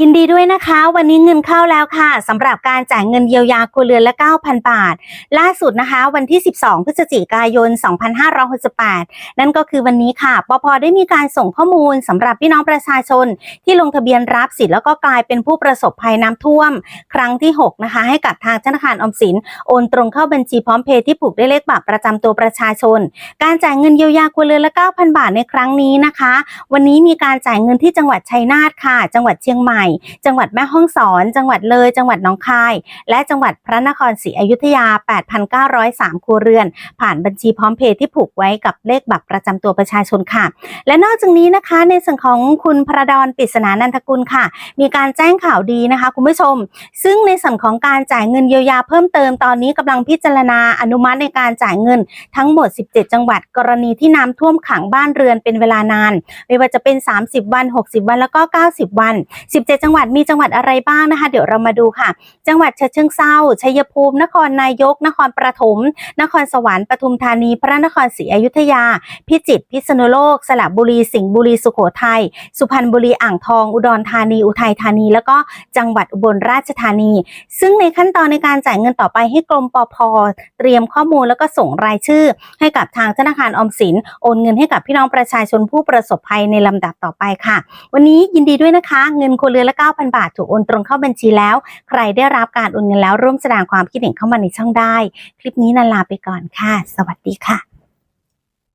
ยินดีด้วยนะคะ วันนี้เงินเข้าแล้วค่ะสำหรับการจ่ายเงินเยียวยาครัวเรือนละ 9,000 บาท ล่าสุดนะคะ วันที่ 12 พฤศจิกายน 2568 นั่นก็คือวันนี้ค่ะปพได้มีการส่งข้อมูลสำหรับพี่น้องประชาชน ที่ลงทะเบียนรับสิทธิ์แล้วก็กลายเป็นผู้ประสบภัยน้ำท่วม ครั้งที่ 6 นะคะ ให้กับทางธนาคารอมสินโอนตรงเข้าบัญชีพร้อมเพย์ที่ผูกด้วยเลขบัตรประจำตัวประชาชน การจ่ายเงินเยียวยาครัวเรือนละ 9,000 บาทในครั้งนี้นะคะ วันนี้มีการจ่ายเงินที่จังหวัดชัยนาทค่ะ จังหวัดเชียงใหม่จังหวัดแม่ฮ่องสอน จังหวัดเลย จังหวัดหนองคาย และจังหวัดพระนครศรีอยุธยา 8,903ครัวเรือน ผ่านบัญชีพร้อมเพย์ที่ผูกไว้กับเลขบัตรประจำตัวประชาชนค่ะ และนอกจากนี้นะคะในส่วนของคุณพระดอนปริศนานันทกุลค่ะ มีการแจ้งข่าวดีนะคะ คุณผู้ชม ซึ่งในส่วนของการจ่ายเงินเยียวยาเพิ่มเติมตอนนี้กำลังพิจารณาอนุมัติในการจ่ายเงินทั้งหมด 17 จังหวัด กรณีที่น้ำท่วมขังบ้านเรือนเป็นเวลานาน ไม่ว่าจะเป็น 30 วัน 60 วันแล้วก็ 90 วัน 17จังหวัดมีจังหวัดอะไรบ้างนะคะ เดี๋ยวเรามาดูค่ะ จังหวัดฉะเชิงเทราชัยภูมิ นครนายก นครปฐมนครสวรรค์ปทุมธานี พระนครศรีอยุธยา พิจิตรพิษณุโลก สระบุรีสิงห์บุรีสุโขทัยสุพรรณบุรีอ่างทอง อุดรธานี อุทัยธานี แล้วก็จังหวัดอุบลราชธานี ซึ่งในขั้นตอนในการจ่ายเงินต่อไปให้กรมปภเตรียมข้อมูลแล้วก็ส่งรายชื่อ ให้กับทางธนาคารออมสินโอนเงินให้กับพี่น้องประชาชนผู้ประสบภัยในลำดับต่อไปค่ะ วันนี้ยินดีด้วยนะคะ เงินครัวเรือนละ 9,000 บาท ถูกโอนตรงเข้าบัญชีแล้ว ใครได้รับการโอนเงินแล้วร่วมแสดงความคิดเห็นเข้ามาในช่องได้ คลิปนี้นันลาไปก่อนค่ะ สวัสดีค่ะ